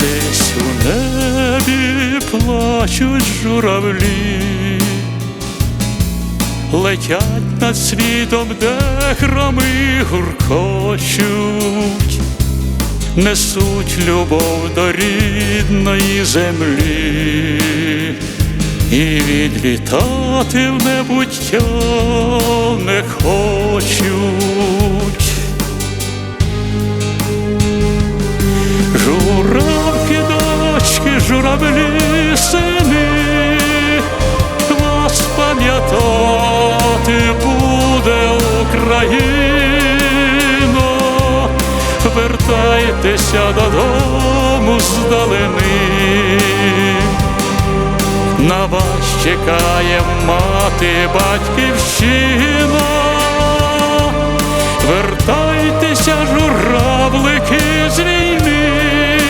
десь у небі плачуть журавлі, летять над світом, де храми гуркочуть, несуть любов до рідної землі. І відлітати в небуття не хочуть. Журавлі, сини, вас пам'ятати буде Україно, вертайтеся додому здалени. На вас чекає мати батьківщина. Вертайтеся, журавлики з війни,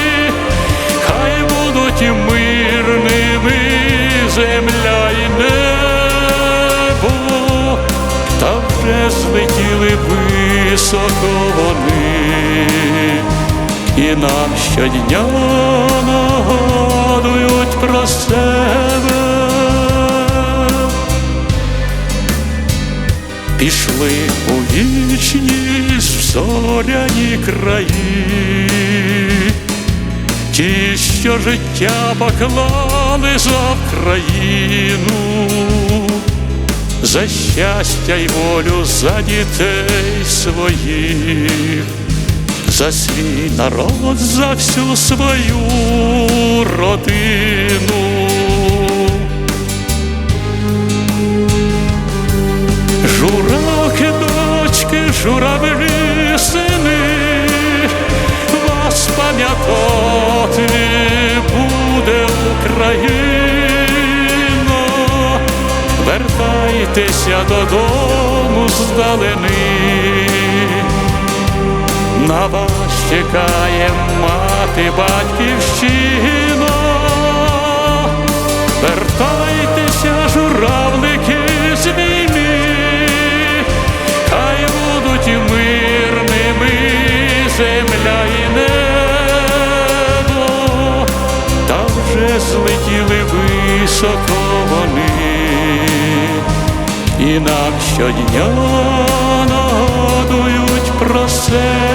земля і небо, та вже злетіли високо вони, і нам щодня нагадують про себе. Пішли у вічність в зоряні краї, ті, що життя поклали за країну, за щастя й волю за дітей своїх, за свій народ, за всю свою родину. Журавки, дочки, журавлі, сини, вас пам'ятати буде Україна, вертайтеся додому здалени, на вас чекає мати батьківщина, вертайтеся, журавлики з війни, і нам щодня нагадують про себе.